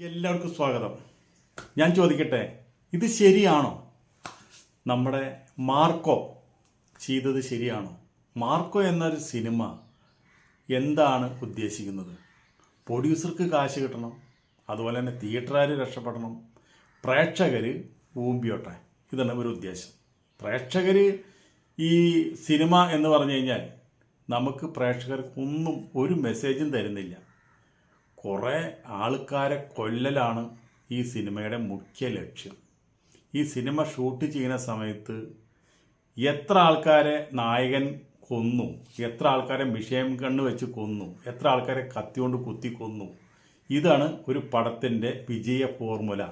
എല്ലാവർക്കും സ്വാഗതം. ഞാൻ ചോദിക്കട്ടെ ഇത് ശരിയാണോ? നമ്മുടെ മാർക്കോ ചെയ്തത് ശരിയാണോ? മാർക്കോ എന്നൊരു സിനിമ എന്താണ് ഉദ്ദേശിക്കുന്നത്? പ്രൊഡ്യൂസർക്ക് കാശ് കിട്ടണം അതുപോലെ തന്നെ തിയേറ്ററുകാർ രക്ഷപ്പെടണം പ്രേക്ഷകർ ഊമ്പിയോട്ടെ. ഇതാണ് ഒരു ഉദ്ദേശം. പ്രേക്ഷകർ ഈ സിനിമ എന്ന് പറഞ്ഞു കഴിഞ്ഞാൽ നമുക്ക് പ്രേക്ഷകർക്കൊന്നും ഒരു മെസ്സേജും തരുന്നില്ല. കുറേ ആൾക്കാരെ കൊല്ലലാണ് ഈ സിനിമയുടെ മുഖ്യ ലക്ഷ്യം. ഈ സിനിമ ഷൂട്ട് ചെയ്യുന്ന സമയത്ത് എത്ര ആൾക്കാരെ നായകൻ കൊന്നു? എത്ര ആൾക്കാരെ വിഷയം കണ്ണ് വെച്ച് കൊന്നു? എത്ര ആൾക്കാരെ കത്തികൊണ്ട് കുത്തി കൊന്നു? ഇതാണ് ഒരു പടത്തിന്റെ വിജയ ഫോർമുല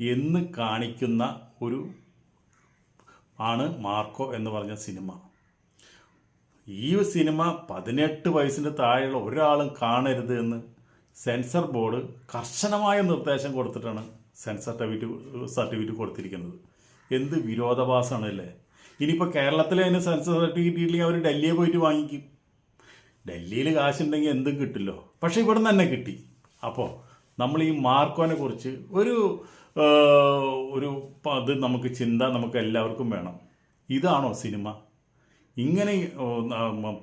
എന്ന് കാണിക്കുന്ന ഒരു ആണ് മാർക്കോ എന്ന് പറഞ്ഞ സിനിമ. ഈ സിനിമ പതിനെട്ട് വയസ്സിന് താഴെയുള്ള ഒരാളും കാണരുത് എന്ന് സെൻസർ ബോർഡ് കർശനമായ നിർദ്ദേശം കൊടുത്തിട്ടാണ് സെൻസർ സർട്ടിഫിക്കറ്റ് സർട്ടിഫിക്കറ്റ് കൊടുത്തിരിക്കുന്നത്. എന്ത് വിരോധാഭാസമാണ് അല്ലേ ഇനിയിപ്പോൾ കേരളത്തിലെ അതിന് സെൻസർ സർട്ടിഫിക്കറ്റ് ഇല്ലെങ്കിൽ അവർ ഡൽഹിയെ പോയിട്ട് വാങ്ങിക്കും. ഡൽഹിയിൽ കാശുണ്ടെങ്കിൽ എന്തും കിട്ടില്ലോ. പക്ഷേ ഇവിടെ തന്നെ കിട്ടി. അപ്പോൾ നമ്മൾ ഈ മാർക്കോനെ കുറിച്ച് ഒരു ഒരു അത് നമുക്ക് ചിന്ത നമുക്ക് എല്ലാവർക്കും വേണം. ഇതാണോ സിനിമ? ഇങ്ങനെ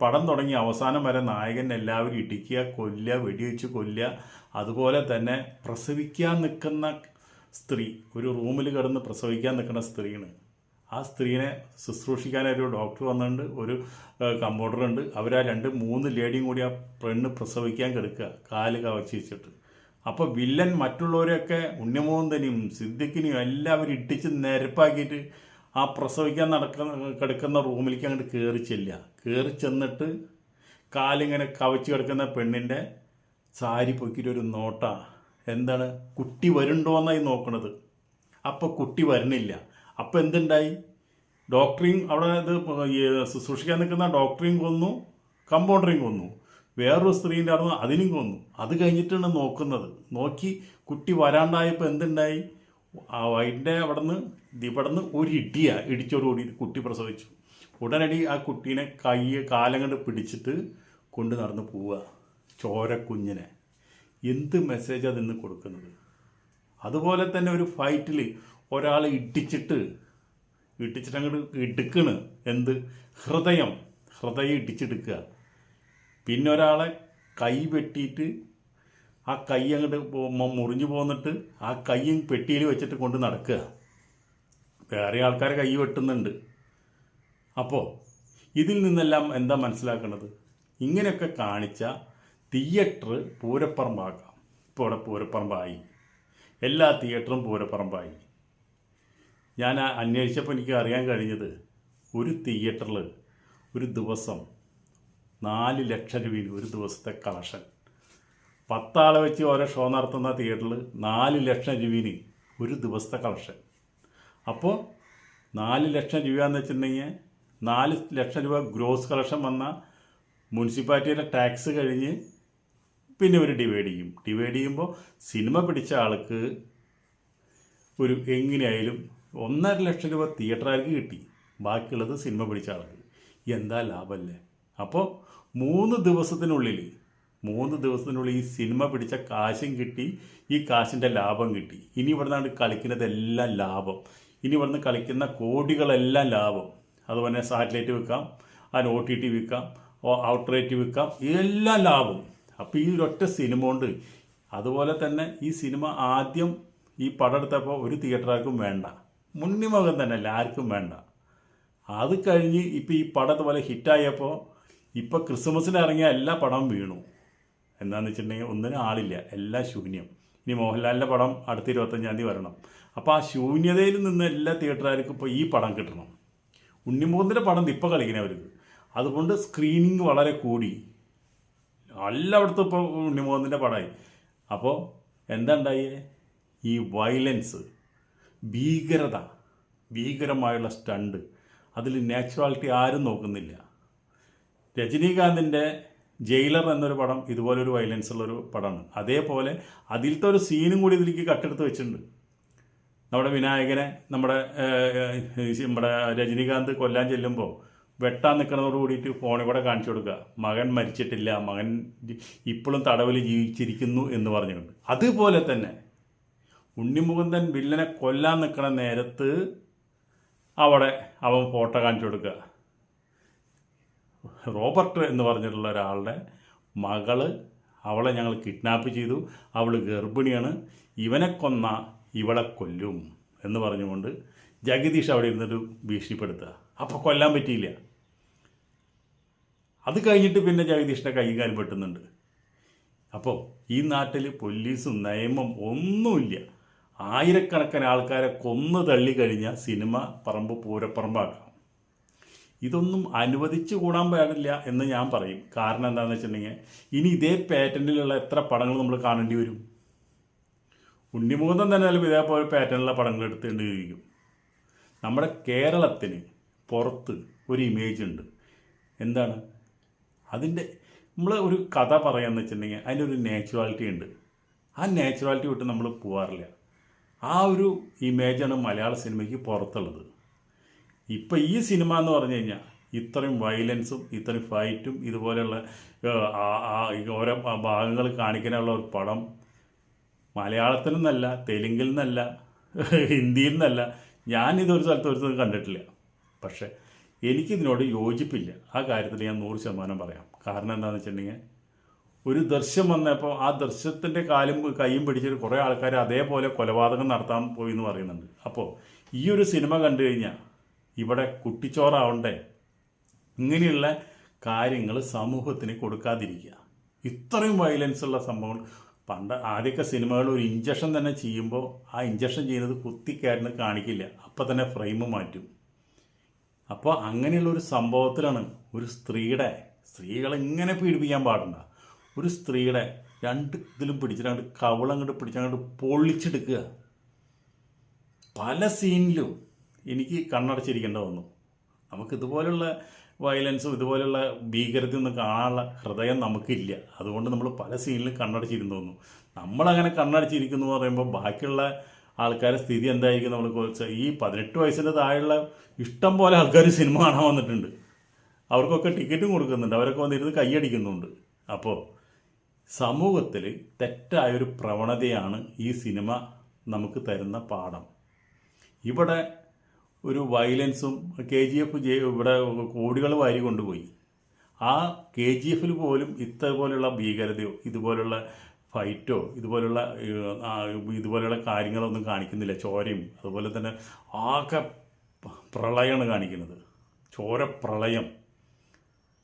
പടം തുടങ്ങി അവസാനം വരെ നായകൻ എല്ലാവരും ഇടിക്കുക കൊല്ലുക വെടിവെച്ച് കൊല്ലുക അതുപോലെ തന്നെ പ്രസവിക്കാൻ നിൽക്കുന്ന സ്ത്രീ ഒരു റൂമിൽ കിടന്ന് പ്രസവിക്കാൻ നിൽക്കുന്ന സ്ത്രീയാണ്. ആ സ്ത്രീനെ ശുശ്രൂഷിക്കാൻ ഒരു ഡോക്ടർ വന്നിട്ടുണ്ട് ഒരു അവർ ആ രണ്ട് മൂന്ന് ലേഡിയും കൂടി ആ പെണ്ണ് പ്രസവിക്കാൻ കിടക്കുക കാൽ കവച്ച് വെച്ചിട്ട്. അപ്പോൾ വില്ലൻ മറ്റുള്ളവരെയൊക്കെ ഉണ്ണിമോഹന്തനെയും സിദ്ദിഖിനെയും എല്ലാവരും ഇട്ടിച്ച് നിരപ്പാക്കിയിട്ട് ആ പ്രസവിക്കാൻ നടക്കുന്ന കിടക്കുന്ന റൂമിലേക്ക് അങ്ങോട്ട് കയറി ചെല്ലുക. കയറി ചെന്നിട്ട് കാലിങ്ങനെ കവച്ച് കിടക്കുന്ന പെണ്ണിന്റെ സാരി പൊക്കിയിട്ട് ഒരു നോട്ട. എന്താണ്? കുട്ടി വരുന്നുണ്ടോന്നായി നോക്കണത്. അപ്പോൾ കുട്ടി വരണില്ല. അപ്പോൾ എന്തുണ്ടായി? ഡോക്ടറിങ് അവിടെ ഇത് ശുശ്രൂഷിക്കാൻ നിൽക്കുന്ന ഡോക്ടറിങ് കൊന്നു കമ്പൗണ്ടറെയും കൊന്നു. വേറൊരു സ്ത്രീന്റെ അവിടെ അതിനും കൊന്നു. അത് കഴിഞ്ഞിട്ടാണ് നോക്കുന്നത്. നോക്കി കുട്ടി വരാണ്ടായപ്പോൾ എന്തുണ്ടായി? അതിന്റെ അവിടെ നിന്ന് ഇവിടെ നിന്ന് ഒരു ഇടിയ ഇടിച്ചോടുകൂടി കുട്ടി പ്രസവിച്ചു. ഉടനടി ആ കുട്ടീനെ കൈ കാലം കണ്ട് പിടിച്ചിട്ട് കൊണ്ട് നടന്ന് പോവുക. ചോരക്കുഞ്ഞിനെ. എന്ത് മെസ്സേജ് അതിന്ന് കൊടുക്കുന്നത്? അതുപോലെ തന്നെ ഒരു ഫൈറ്റിൽ ഒരാൾ ഇടിച്ചിട്ട് ഇടിച്ചിട്ട് അങ്ങോട്ട് ഇടുക്കണ് എന്ത്? ഹൃദയം. ഹൃദയം ഇടിച്ചെടുക്കുക. പിന്നെ ഒരാളെ കൈ വെട്ടിയിട്ട് ആ കൈ അങ്ങോട്ട് മുറിഞ്ഞു പോന്നിട്ട് ആ കൈയും പെട്ടിയിൽ വെച്ചിട്ട് കൊണ്ട് നടക്കുക. വേറെ ആൾക്കാരെ കൈ വെട്ടുന്നുണ്ട്. അപ്പോൾ ഇതിൽ നിന്നെല്ലാം എന്താ മനസ്സിലാക്കുന്നത് ഇങ്ങനെയൊക്കെ കാണിച്ച തിയേറ്റർ പൂരപ്പറമ്പാക്കാം. ഇപ്പോൾ ഇവിടെ പൂരപ്പറമ്പായി. എല്ലാ തിയേറ്ററും പൂരപ്പറമ്പായി. ഞാൻ അന്വേഷിച്ചപ്പോൾ എനിക്ക് അറിയാൻ കഴിഞ്ഞത് ഒരു തിയേറ്ററിൽ ഒരു ദിവസം നാല് ലക്ഷം രൂപയിൽ ഒരു ദിവസത്തെ കളക്ഷൻ. പത്താളെ വെച്ച് ഓരോ ഷോ നടത്തുന്ന തിയേറ്ററിൽ നാല് ലക്ഷം രൂപയിൽ ഒരു ദിവസത്തെ കളക്ഷൻ അപ്പോൾ നാല് ലക്ഷം രൂപ എന്ന് വെച്ചിട്ടുണ്ടെങ്കിൽ നാല് ലക്ഷം രൂപ ഗ്രോസ് കളക്ഷൻ വന്ന മുനിസിപ്പാലിറ്റിയുടെ ടാക്സ് കഴിഞ്ഞ് പിന്നെ ഒരു ഡിവൈഡ് ചെയ്യും. ഡിവൈഡ് ചെയ്യുമ്പോൾ സിനിമ പിടിച്ച ആൾക്ക് ഒരു എങ്ങനെയായാലും ഒന്നര ലക്ഷം രൂപ തിയേറ്ററുകാർക്ക് കിട്ടി? ബാക്കിയുള്ളത് സിനിമ പിടിച്ച ആൾക്ക്. എന്താ ലാഭമല്ലേ അപ്പോൾ മൂന്ന് ദിവസത്തിനുള്ളിൽ മൂന്ന് ദിവസത്തിനുള്ളിൽ ഈ സിനിമ പിടിച്ച കാശും കിട്ടി ഈ കാശിന്റെ ലാഭം കിട്ടി. ഇനി ഇവിടുന്നാണ് കളിക്കുന്നതെല്ലാം ലാഭം. ഇനി ഇവിടുന്ന് കളിക്കുന്ന കോടികളെല്ലാം ലാഭം. അതുപോലെ സാറ്റലൈറ്റ് വിൽക്കാം അതിന് ഒ ടി ടി വിൽക്കാം ഔട്ട്റേറ്റ് വിൽക്കാം എല്ലാം ലാഭം. അപ്പോൾ ഈ ഒരൊറ്റ സിനിമ ഉണ്ട് അതുപോലെ തന്നെ ഈ സിനിമ ആദ്യം ഈ പടം എടുത്തപ്പോൾ ഒരു തിയേറ്ററാർക്കും വേണ്ട. മുന്നിമുഖം തന്നെ അല്ല ആർക്കും വേണ്ട. അത് കഴിഞ്ഞ് ഇപ്പോൾ ഈ പടം ഇതുപോലെ ഹിറ്റായപ്പോൾ ഇപ്പോൾ ക്രിസ്മസിന് ഇറങ്ങിയ എല്ലാ പടവും വീണു. എന്താണെന്ന് വെച്ചിട്ടുണ്ടെങ്കിൽ ഒന്നിനും ആളില്ല എല്ലാം ശൂന്യം. ഇനി മോഹൻലാലിന്റെ പടം അടുത്ത ഇരുപത്തഞ്ചാം തീയതി വരണം. അപ്പോൾ ആ ശൂന്യതയിൽ നിന്ന് എല്ലാ തിയേറ്ററുകാർക്കും ഇപ്പോൾ ഈ പടം കിട്ടണം. ഉണ്ണിമുഖത്തിന്റെ പടം ഇപ്പോൾ കളിക്കുന്നവർക്ക് അതുകൊണ്ട് സ്ക്രീനിങ് വളരെ കൂടി. എല്ലായിടത്തും ഇപ്പോൾ ഉണ്ണിമുഖത്തിന്റെ പടമായി. അപ്പോൾ എന്താണ്ടായി ഈ വയലൻസ് ഭീകരത ഭീകരമായുള്ള സ്റ്റണ്ട് അതിൽ നാച്ചുറാലിറ്റി ആരും നോക്കുന്നില്ല. രജനീകാന്തിന്റെ ജയിലർ എന്നൊരു പടം ഇതുപോലൊരു വയലൻസ് ഉള്ളൊരു പടമാണ്. അതേപോലെ അതിലത്തെ ഒരു സീനും കൂടി ഇതിലേക്ക് കട്ടെടുത്ത് വെച്ചിട്ടുണ്ട്. നമ്മുടെ വിനായകനെ നമ്മുടെ നമ്മുടെ രജനീകാന്ത് കൊല്ലാൻ ചെല്ലുമ്പോൾ വെട്ടാൻ നിൽക്കുന്നതോട് കൂടിയിട്ട് ഫോണിൽ കൂടെ കാണിച്ചു കൊടുക്കുക. മകൻ മരിച്ചിട്ടില്ല മകൻ ഇപ്പോഴും തടവിൽ ജീവിച്ചിരിക്കുന്നു എന്ന് പറഞ്ഞുകൊണ്ട്. അതുപോലെ തന്നെ ഉണ്ണിമുകുന്ദൻ വില്ലനെ കൊല്ലാൻ നിൽക്കുന്ന നേരത്ത് അവിടെ അവൻ ഫോട്ടോ കാണിച്ചു കൊടുക്കുക. റോബർട്ട് എന്ന് പറഞ്ഞിട്ടുള്ള ഒരാളുടെ മകൾ അവളെ ഞങ്ങൾ കിഡ്നാപ്പ് ചെയ്തു. അവൾ ഗർഭിണിയാണ്. ഇവനെ കൊന്ന ഇവളെ കൊല്ലും എന്ന് പറഞ്ഞുകൊണ്ട് ജഗദീഷ് അവിടെ ഇരുന്നിട്ട് ഭീഷണിപ്പെടുത്തുക. അപ്പോൾ കൊല്ലാൻ പറ്റിയില്ല. അത് കഴിഞ്ഞിട്ട് പിന്നെ ജഗദീഷിന്റെ കൈയും കാലും വെട്ടുന്നുണ്ട്. അപ്പോൾ ഈ നാട്ടിൽ പോലീസും നിയമം ഒന്നുമില്ല. ആയിരക്കണക്കിന് ആൾക്കാരെ കൊന്നു തള്ളി കഴിഞ്ഞാൽ സിനിമ പറമ്പ് പൂരപ്പറമ്പാക്കാം. ഇതൊന്നും അനുവദിച്ചു കൂടാൻ പാടില്ല എന്ന് ഞാൻ പറയും. കാരണം എന്താണെന്ന് വെച്ചിട്ടുണ്ടെങ്കിൽ ഇനി ഇതേ പാറ്റേണിലുള്ള എത്ര പടങ്ങൾ നമ്മൾ കാണേണ്ടി വരും? ഉണ്ണിമുഖം തന്നെ ഇതേപോലെ പാറ്റേണിലുള്ള പടങ്ങൾ എടുത്തുകൊണ്ടിരിക്കും. നമ്മുടെ കേരളത്തിന് പുറത്ത് ഒരു ഇമേജ് ഉണ്ട്. എന്താണ്? അതിന്റെ നമ്മൾ ഒരു കഥ പറയാന്ന് വെച്ചിട്ടുണ്ടെങ്കിൽ ഒരു നാച്ചുറാലിറ്റി ഉണ്ട്. ആ നാച്ചുറാലിറ്റി വിട്ട് നമ്മൾ പോകാറില്ല ആ ഒരു ഇമേജാണ് മലയാള സിനിമയ്ക്ക് പുറത്തുള്ളത്. ഇപ്പം ഈ സിനിമ എന്ന് പറഞ്ഞു കഴിഞ്ഞാൽ ഇത്രയും വയലൻസും ഇത്രയും ഫൈറ്റും ഇതുപോലെയുള്ള ഓരോ ഭാഗങ്ങൾ കാണിക്കാനുള്ള ഒരു പടം മലയാളത്തിൽ നിന്നല്ല തെലുങ്കിൽ നിന്നല്ല ഹിന്ദിയിൽ നിന്നല്ല. ഞാനിതൊരു സ്ഥലത്ത് ഒരു സ്ഥലത്ത് കണ്ടിട്ടില്ല. പക്ഷേ എനിക്കിതിനോട് യോജിപ്പില്ല. ആ കാര്യത്തിൽ ഞാൻ നൂറ് ശതമാനം പറയാം. കാരണം എന്താണെന്ന് വെച്ചിട്ടുണ്ടെങ്കിൽ ഒരു ദൃശ്യം വന്നപ്പോൾ ആ ദൃശ്യത്തിന്റെ കാലും കൈയും പിടിച്ചിട്ട് കുറേ ആൾക്കാർ അതേപോലെ കൊലപാതകം നടത്താൻ പോയി എന്ന് പറയുന്നുണ്ട്. അപ്പോൾ ഈ ഒരു സിനിമ കണ്ടു കഴിഞ്ഞാൽ ഇവിടെ കുട്ടിച്ചോറാവണ്ടേ? ഇങ്ങനെയുള്ള കാര്യങ്ങൾ സമൂഹത്തിന് കൊടുക്കാതിരിക്കുക. ഇത്രയും വയലൻസ് ഉള്ള സംഭവങ്ങൾ. പണ്ട് ആദ്യമൊക്കെ സിനിമകൾ ഒരു ഇഞ്ചക്ഷൻ തന്നെ ചെയ്യുമ്പോൾ ആ ഇഞ്ചക്ഷൻ ചെയ്യുന്നത് കുത്തിക്കയറിന് കാണിക്കില്ല. അപ്പം തന്നെ ഫ്രെയിം മാറ്റും. അപ്പോൾ അങ്ങനെയുള്ള ഒരു സംഭവത്തിലാണ് ഒരു സ്ത്രീയുടെ സ്ത്രീകളെ ഇങ്ങനെ പീഡിപ്പിക്കാൻ പാടില്ല ഒരു സ്ത്രീയുടെ രണ്ട് ഇതിലും പിടിച്ചിട്ട് കവളങ്ങോട്ട് പിടിച്ചങ്ങോട്ട് പൊള്ളിച്ചെടുക്കുക പല സീനിലും എനിക്ക് കണ്ണടച്ചിരിക്കേണ്ട വന്നു. നമുക്ക് ഇതുപോലുള്ള വയലൻസും ഇതുപോലുള്ള ഭീകരതയൊന്നും കാണാനുള്ള ഹൃദയം നമുക്കില്ല. അതുകൊണ്ട് നമ്മൾ പല സീനിലും കണ്ണടച്ചിരുന്നു തോന്നുന്നു നമ്മളങ്ങനെ കണ്ണടച്ചിരിക്കുന്നു എന്ന് പറയുമ്പോൾ ബാക്കിയുള്ള ആൾക്കാരുടെ സ്ഥിതി എന്തായിരിക്കും നമ്മൾ ഈ പതിനെട്ട് വയസ്സിന്റെ താഴെയുള്ള ഇഷ്ടം പോലെ ആൾക്കാർ സിനിമ കാണാൻ വന്നിട്ടുണ്ട്. അവർക്കൊക്കെ ടിക്കറ്റും കൊടുക്കുന്നുണ്ട്. അവരൊക്കെ വന്നിരുന്ന് കൈയടിക്കുന്നുണ്ട്. അപ്പോൾ സമൂഹത്തിൽ തെറ്റായൊരു പ്രവണതയാണ് ഈ സിനിമ നമുക്ക് തരുന്ന പാഠം. ഇവിടെ ഒരു വയലൻസും കെ ജി എഫ് ഇവിടെ കോടികൾ വാരി കൊണ്ടുപോയി. ആ കെ ജി എഫിൽ പോലും ഇതുപോലുള്ള ഭീകരതയോ ഇതുപോലുള്ള ഫൈറ്റോ ഇതുപോലുള്ള ഇതുപോലെയുള്ള കാര്യങ്ങളൊന്നും കാണിക്കുന്നില്ല. ചോരയും അതുപോലെ തന്നെ ആകെ പ്രളയമാണ് കാണിക്കുന്നത്. ചോര പ്രളയം.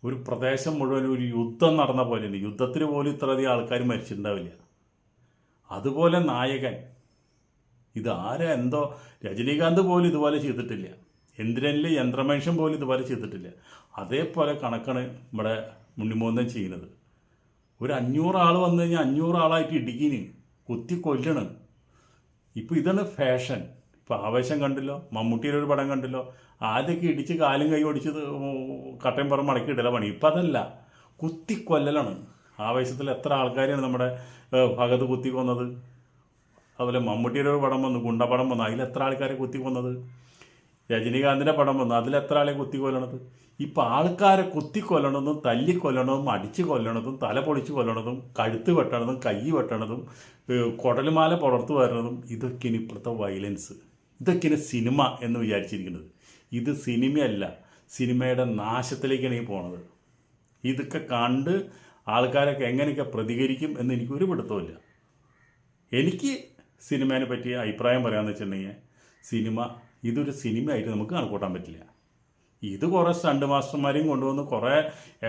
ഒരു പ്രദേശം മുഴുവൻ ഒരു യുദ്ധം നടന്ന പോലെ യുദ്ധത്തിന് പോലും ഇത്രയധികം ആൾക്കാർ മരിച്ചിട്ടുണ്ടാവില്ല. അതുപോലെ നായകൻ ഇത് ആരാ എന്തോ? രജനീകാന്ത് പോലും ഇതുപോലെ ചെയ്തിട്ടില്ല. എന്തിനല്ല യന്ത്രമനുഷ്യൻ പോലും ഇതുപോലെ ചെയ്തിട്ടില്ല. അതേപോലെ കണക്കാണ് നമ്മുടെ മുണ്ണിമോന്തൻ ചെയ്യുന്നത്. ഒരു അഞ്ഞൂറ് ആൾ വന്നു കഴിഞ്ഞാൽ അഞ്ഞൂറ് ആളായിട്ട് ഇടുക്കിന്. കുത്തി കൊല്ലണം. ഇപ്പോൾ ഇതാണ് ഫാഷൻ. ഇപ്പോൾ ആവേശം കണ്ടല്ലോ? മമ്മൂട്ടിയുടെ ഒരു പടം കണ്ടല്ലോ? ആദ്യമൊക്കെ ഇടിച്ച് കാലും കൈ ഒടിച്ച് കട്ടയും പുറം മടക്കി ഇടല പണി. ഇപ്പം അതല്ല. കുത്തി കൊല്ലലാണ്. ആവേശത്തിൽ എത്ര ആൾക്കാരെയാണ് നമ്മുടെ ഭഗത് കുത്തി കൊന്നത്? അതുപോലെ മമ്മൂട്ടിയുടെ ഒരു പടം വന്നു ഗുണ്ടപടം വന്നു. അതിൽ എത്ര ആൾക്കാരെ കുത്തിക്കൊന്നത് രജനീകാന്തിന്റെ പടം വന്നു. അതിൽ എത്ര ആളെ കുത്തി കൊല്ലണത്? ഇപ്പം ആൾക്കാരെ കുത്തി കൊല്ലണതും തല്ലി കൊല്ലണതും അടിച്ച് കൊല്ലണതും തല പൊളിച്ച് കൊല്ലണതും കഴുത്ത് വെട്ടണതും കൈ വെട്ടണതും കുടലുമാല പുറത്തു വരുന്നതും ഇതൊക്കെയാണ് ഇപ്പോഴത്തെ വയലൻസ്. ഇതൊക്കെയാണ് സിനിമ എന്ന് വിചാരിച്ചിരിക്കുന്നത്. ഇത് സിനിമയല്ല. സിനിമയുടെ നാശത്തിലേക്കാണ് ഈ പോണത്. ഇതൊക്കെ കണ്ട് ആൾക്കാരൊക്കെ എങ്ങനെയൊക്കെ പ്രതികരിക്കും എന്ന് എനിക്ക് ഒരു പിടുത്തമില്ല എനിക്ക് സിനിമേനെ പറ്റിയ അഭിപ്രായം പറയാമെന്ന് വെച്ചിട്ടുണ്ടെങ്കിൽ സിനിമ ഇതൊരു സിനിമയായിട്ട് നമുക്ക് കണക്കൂട്ടാൻ പറ്റില്ല. ഇത് കുറേ സ്റ്റണ്ട് മാസ്റ്റർമാരെയും കൊണ്ടുവന്ന് കുറേ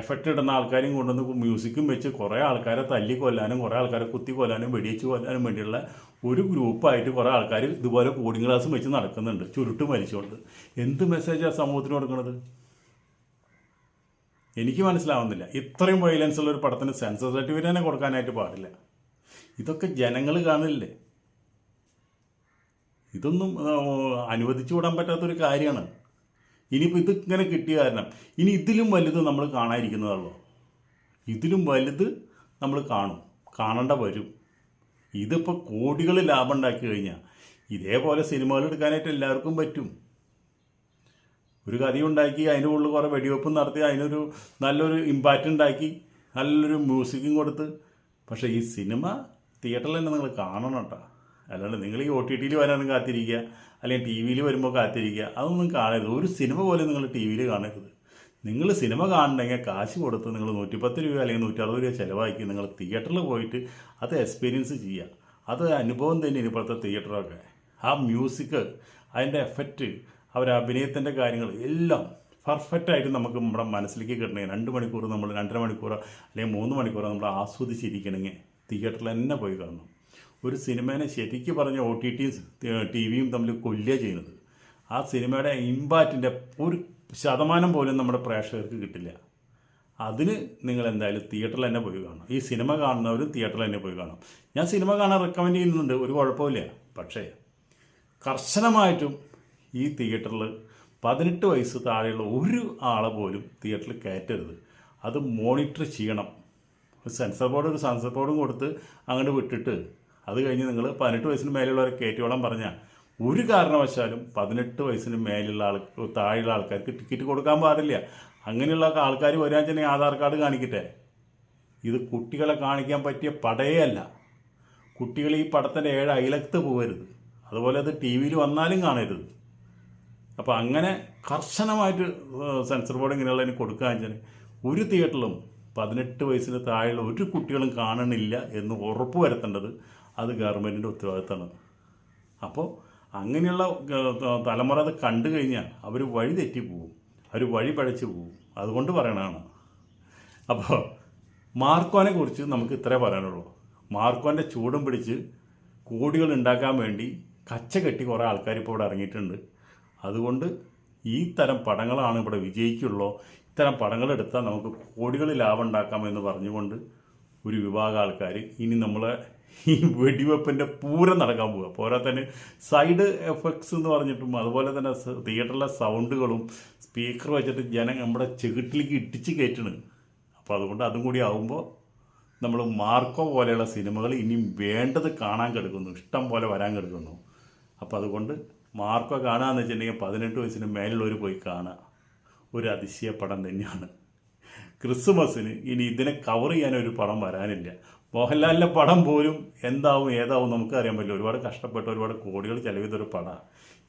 എഫക്റ്റ് ഇടുന്ന ആൾക്കാരെയും കൊണ്ടുവന്ന് മ്യൂസിക്കും വെച്ച് കുറേ ആൾക്കാരെ തല്ലി കൊല്ലാനും കുറേ ആൾക്കാരെ കുത്തി കൊല്ലാനും വെടിയേച്ച് കൊല്ലാനും വേണ്ടിയുള്ള ഒരു ഗ്രൂപ്പായിട്ട് കുറേ ആൾക്കാർ ഇതുപോലെ കോഡിങ് ക്ലാസ് വെച്ച് നടക്കുന്നുണ്ട്. ചുരുട്ട് മരിച്ചുകൊണ്ട് എന്ത് മെസ്സേജാണ് സമൂഹത്തിന് കൊടുക്കുന്നത് എനിക്ക് മനസ്സിലാവുന്നില്ല. ഇത്രയും വയലൻസ് ഉള്ള ഒരു പടത്തിന് സെൻസർ സർട്ടിഫിക്കറ്റ് തന്നെ കൊടുക്കാനായിട്ട് പാടില്ല. ഇതൊക്കെ ജനങ്ങൾ കാണില്ലേ ഇതൊന്നും അനുവദിച്ചു വിടാൻ പറ്റാത്തൊരു കാര്യമാണ്. ഇനിയിപ്പോൾ ഇത് ഇങ്ങനെ കിട്ടിയ കാരണം. ഇനി ഇതിലും വലുത് നമ്മൾ കാണാതിരിക്കുന്നതാണല്ലോ. ഇതിലും വലുത് നമ്മൾ കാണും. കാണേണ്ട വരും. ഇതിപ്പോൾ കോടികൾ ലാഭം ഉണ്ടാക്കി കഴിഞ്ഞാൽ ഇതേപോലെ സിനിമകൾ എടുക്കാനായിട്ട് എല്ലാവർക്കും പറ്റും. ഒരു കഥ ഉണ്ടാക്കി അതിന്റെ ഉള്ളിൽ കുറേ വെടിവെപ്പും നടത്തി അതിനൊരു നല്ലൊരു ഇമ്പാക്റ്റ് ഉണ്ടാക്കി നല്ലൊരു മ്യൂസിക്കും കൊടുത്ത്. പക്ഷേ ഈ സിനിമ തിയേറ്ററിൽ തന്നെ നിങ്ങൾ കാണണം കേട്ടോ. അല്ലാണ്ട് നിങ്ങൾ ഈ ഒ ടി ടിയിൽ വരാനും കാത്തിരിക്കുക. അല്ലെങ്കിൽ ടി വിയിൽ വരുമ്പോൾ കാത്തിരിക്കുക. അതൊന്നും കാണരുത്. ഒരു സിനിമ പോലും നിങ്ങൾ ടി വിയിൽ കാണരുത്. നിങ്ങൾ സിനിമ കാണണമെങ്കിൽ കാശ് കൊടുത്ത് നിങ്ങൾ നൂറ്റിപ്പത്ത് രൂപ അല്ലെങ്കിൽ നൂറ്ററുപത് രൂപ ചിലവാക്കി നിങ്ങൾ തിയേറ്ററിൽ പോയിട്ട് അത് എക്സ്പീരിയൻസ് ചെയ്യുക. അത് അനുഭവം തന്നെയാണ് ഇപ്പോഴത്തെ തിയേറ്ററൊക്കെ. ആ മ്യൂസിക് അതിന്റെ എഫക്റ്റ് അവരുടെ അഭിനയത്തിന്റെ കാര്യങ്ങൾ എല്ലാം പെർഫെക്റ്റായിട്ട് നമുക്ക് നമ്മുടെ മനസ്സിലേക്ക് കിട്ടണമെങ്കിൽ രണ്ട് മണിക്കൂർ നമ്മൾ രണ്ടര മണിക്കൂറോ അല്ലെങ്കിൽ മൂന്ന് മണിക്കൂറോ നമ്മൾ ആസ്വദിച്ചിരിക്കണമെങ്കിൽ തിയേറ്ററിൽ തന്നെ പോയി കാണണം. ഒരു സിനിമേനെ ശരിക്കും പറഞ്ഞ ഒ ടി ടിയും ടി വിയും തമ്മിൽ കൊല്ലുക ചെയ്യുന്നത്. ആ സിനിമയുടെ ഇമ്പാക്റ്റിന്റെ ഒരു ശതമാനം പോലും നമ്മുടെ പ്രേക്ഷകർക്ക് കിട്ടില്ല. അതിന് നിങ്ങൾ എന്തായാലും തിയേറ്ററിൽ തന്നെ പോയി കാണണം. ഈ സിനിമ കാണുന്നവരും തിയേറ്ററിൽ തന്നെ പോയി കാണണം. ഞാൻ സിനിമ കാണാൻ റെക്കമെൻഡ് ചെയ്യുന്നുണ്ട്. ഒരു കുഴപ്പമില്ല. പക്ഷേ കർശനമായിട്ടും ഈ തിയേറ്ററിൽ പതിനെട്ട് വയസ്സ് താഴെയുള്ള ഒരു ആളെ പോലും തിയേറ്ററിൽ കയറ്റരുത്. അത് മോണിറ്റർ ചെയ്യണം. സെൻസർ ബോർഡ് ഒരു സെൻസർ ബോർഡും കൊടുത്ത് അങ്ങോട്ട് വിട്ടിട്ട് അത് കഴിഞ്ഞ് നിങ്ങൾ പതിനെട്ട് വയസ്സിന് മേലെയുള്ളവരെ കയറ്റിയോളം പറഞ്ഞാൽ ഒരു കാരണവശാലും പതിനെട്ട് വയസ്സിന് മേലുള്ള ആൾ താഴെയുള്ള ആൾക്കാർക്ക് ടിക്കറ്റ് കൊടുക്കാൻ പാടില്ല. അങ്ങനെയുള്ള ആൾക്കാർ വരാൻ തന്നെ ആധാർ കാർഡ് കാണിക്കട്ടെ. ഇത് കുട്ടികളെ കാണിക്കാൻ പറ്റിയ പടയേ അല്ല. കുട്ടികൾ ഈ പടത്തിന്റെ ഏഴ് അയലത്ത് പോകരുത് അതുപോലെ അത് ടി വിയിൽ വന്നാലും കാണരുത്. അപ്പോൾ അങ്ങനെ കർശനമായിട്ട് സെൻസർ ബോർഡ് ഇങ്ങനെയുള്ളതിന് കൊടുക്കാൻ ഒരു തിയേറ്ററിലും പതിനെട്ട് വയസ്സിന് താഴെയുള്ള ഒരു കുട്ടികളും കാണണില്ല എന്ന് ഉറപ്പ് വരുത്തേണ്ടത് അത് ഗവൺമെന്റിന്റെ ഉത്തരവാദിത്തമാണ്. അപ്പോൾ അങ്ങനെയുള്ള തലമുറ അത് കണ്ടു കഴിഞ്ഞാൽ അവർ വഴി തെറ്റി പോവും. അവർ വഴി പഴച്ചു പോവും. അതുകൊണ്ട് പറയണതാണ്. അപ്പോൾ മാർക്കോനെ കുറിച്ച് നമുക്ക് ഇത്രേ പറയാനുള്ളൂ. മാർക്കോന്റെ ചൂടും പിടിച്ച് കോടികൾ ഉണ്ടാക്കാൻ വേണ്ടി കച്ച കെട്ടി കുറേ ആൾക്കാർ ഇപ്പോൾ ഇവിടെ ഇറങ്ങിയിട്ടുണ്ട്. അതുകൊണ്ട് ഈ തരം പടങ്ങളാണ് ഇവിടെ വിജയിക്കുള്ളൂ. ഇത്തരം പടങ്ങൾ എടുത്താൽ നമുക്ക് കോടികൾ ലാഭം ഉണ്ടാക്കാമെന്ന് പറഞ്ഞുകൊണ്ട് ഒരു വിഭാഗം ആൾക്കാർ ഇനി നമ്മളെ ഈ വെടിവെപ്പിന്റെ പൂരം നടക്കാൻ പോവുക പോരാത്തന്നെ സൈഡ് എഫക്ട്സ് എന്ന് പറഞ്ഞിട്ടും അതുപോലെ തന്നെ തിയേറ്ററിലെ സൗണ്ടുകളും സ്പീക്കർ വെച്ചിട്ട് ജനം നമ്മുടെ ചെകിട്ടിലേക്ക് ഇട്ടിച്ച് കയറ്റണ്. അപ്പോൾ അതുകൊണ്ട് അതും കൂടി ആകുമ്പോൾ നമ്മൾ മാർക്കോ പോലെയുള്ള സിനിമകൾ ഇനിയും വേണ്ടത് കാണാൻ കിടക്കുന്നു. ഇഷ്ടം പോലെ വരാൻ കിടക്കുന്നു. അപ്പോൾ അതുകൊണ്ട് മാർക്കോ കാണുകയെന്ന് വെച്ചിട്ടുണ്ടെങ്കിൽ പതിനെട്ട് വയസ്സിന് മേലുള്ളവർ പോയി കാണുക ഒരു അതിശയ പടം തന്നെയാണ്. ക്രിസ്മസിന് ഇനി ഇതിനെ കവർ ചെയ്യാൻ ഒരു പടം വരാനില്ല. മോഹൻലാലിന്റെ പടം പോലും എന്താവും ഏതാവും നമുക്കറിയാൻ പറ്റില്ല. ഒരുപാട് കഷ്ടപ്പെട്ട് ഒരുപാട് കോടികൾ ചെലവ് ചെയ്തൊരു പടമാണ്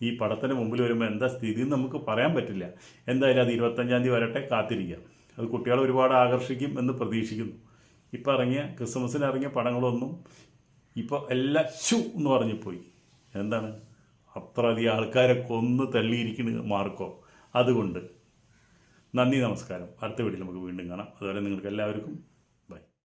ഈ പടത്തിന് മുമ്പിൽ വരുമ്പോൾ എന്താ സ്ഥിതി നമുക്ക് പറയാൻ പറ്റില്ല. എന്തായാലും അത് ഇരുപത്തഞ്ചാം തീയതി വരട്ടെ കാത്തിരിക്കാം. അത് കുട്ടികളെ ഒരുപാട് ആകർഷിക്കും എന്ന് പ്രതീക്ഷിക്കുന്നു. ഇപ്പം ഇറങ്ങിയ ക്രിസ്മസിന് ഇറങ്ങിയ പടങ്ങളൊന്നും ഇപ്പോൾ എല്ലാം ഷു എന്ന് പറഞ്ഞു പോയി. എന്താണ്? അത്ര അധികം ആൾക്കാരെ കൊന്ന് തള്ളിയിരിക്കുന്നു മാർക്കോ. അതുകൊണ്ട് നന്ദി നമസ്കാരം. അടുത്ത വീട്ടിൽ നമുക്ക് വീണ്ടും കാണാം. അതുവരെ നിങ്ങൾക്ക് എല്ലാവർക്കും